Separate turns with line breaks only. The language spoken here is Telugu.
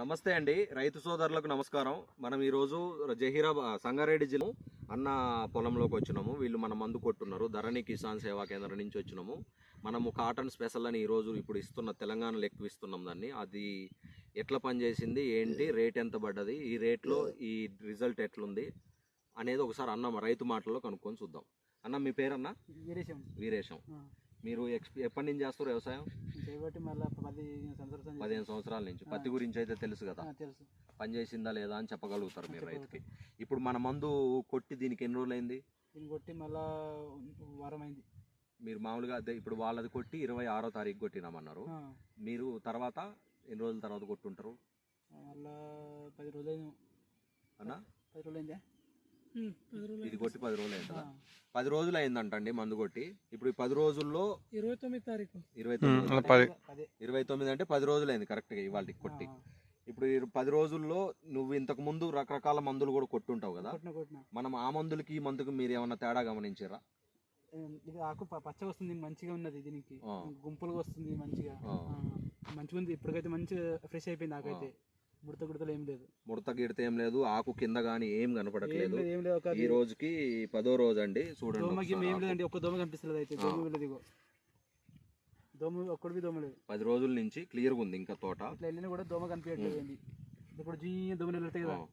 నమస్తే అండి. రైతు సోదరులకు నమస్కారం. మనం ఈరోజు జహీరాబాద్ సంగారెడ్డి జిల్లా అన్న పొలంలోకి వచ్చినాము. వీళ్ళు మన మందు కొట్టున్నారు. ధరణి కిసాన్ సేవా కేంద్రం నుంచి వచ్చినాము. మనము కాటన్ స్పెషల్ అని ఈరోజు ఇప్పుడు ఇస్తున్న తెలంగాణలో ఎక్కువ ఇస్తున్నాం దాన్ని. అది ఎట్లా పనిచేసింది? ఏంటి? రేట్ ఎంత పడ్డది? ఈ రేట్లో ఈ రిజల్ట్ ఎట్లుంది? అనేది ఒకసారి అన్న రైతు మాటల్లో కనుక్కొని చూద్దాం. అన్న మీ పేరన్న?
వీరేశం.
వీరేశం. మీరు ఎప్పటి నుంచి చేస్తారు వ్యవసాయం?
చేయబట్టి మళ్ళీ
పదిహేను సంవత్సరాల నుంచి. పత్తి గురించి అయితే తెలుసు కదా.
తెలుసు.
పని చేసిందా లేదా అని చెప్పగలుగుతారు మీరు రైతుకి. ఇప్పుడు మన మందు కొట్టి దీనికి ఎన్ని రోజులు అయింది
దీన్ని కొట్టి మళ్ళా వారం అయింది
మీరు మామూలుగా అదే ఇప్పుడు వాళ్ళది కొట్టి ఇరవై ఆరో తారీఖు కొట్టినామన్నారు. మీరు తర్వాత ఎన్ని రోజుల తర్వాత కొట్టుంటారు?
మళ్ళా పది రోజులు
అన్న?
పది రోజులు అయిందా
ఇది కొట్టి పది రోజులు అయింది? కదా పది రోజులు అయిందంటండి మందు కొట్టి. ఇప్పుడు ఈ పది రోజుల్లో
ఇరవై తొమ్మిది తారీఖు.
ఇరవై తొమ్మిది. ఇరవై తొమ్మిది అంటే పది రోజులు అయింది కరెక్ట్గా ఇవాళ కొట్టి. ఇప్పుడు ఈ పది రోజుల్లో నువ్వు ఇంతకు ముందు రకరకాల మందులు కూడా కొట్టుంటావు కదా? మనం ఆ మందులకి ఈ మందుకి మీరు ఏమన్నా తేడా గమనించారా?
ఇది ఆకు ప- పచ్చగా వస్తుంది మంచిగా ఉన్నది దీనికి. గుంపులుగా వస్తుంది మంచిగా. మంచిగా ఉంది ఇప్పటికైతే మంచిగా ఫ్రెష్ అయిపోయింది ఆకైతే. ముడత గుడతలు ఏం లేదు.
ముడత గిడత ఏం లేదు ఆకు కింద గానీ ఏం కనపడట్లేదు.
లేదు ఏం లేదు ఒక
ఈ రోజుకి పదో రోజు అండి చూడండి
దోమకి ఏం. లేదండి ఒక్క దోమ కనిపిస్తుంది అయితే దోమ లేదు ఇగో. దోమ ఒక్కడికి దోమ లేదు.
పది రోజుల నుంచి క్లియర్గా ఉంది ఇంకా తోట.
ఇట్లా వెళ్ళినా కూడా దోమ కనిపించట్లేదు ఇప్పుడు జీ దోమ నిలుతాయి కదా.
ఆ.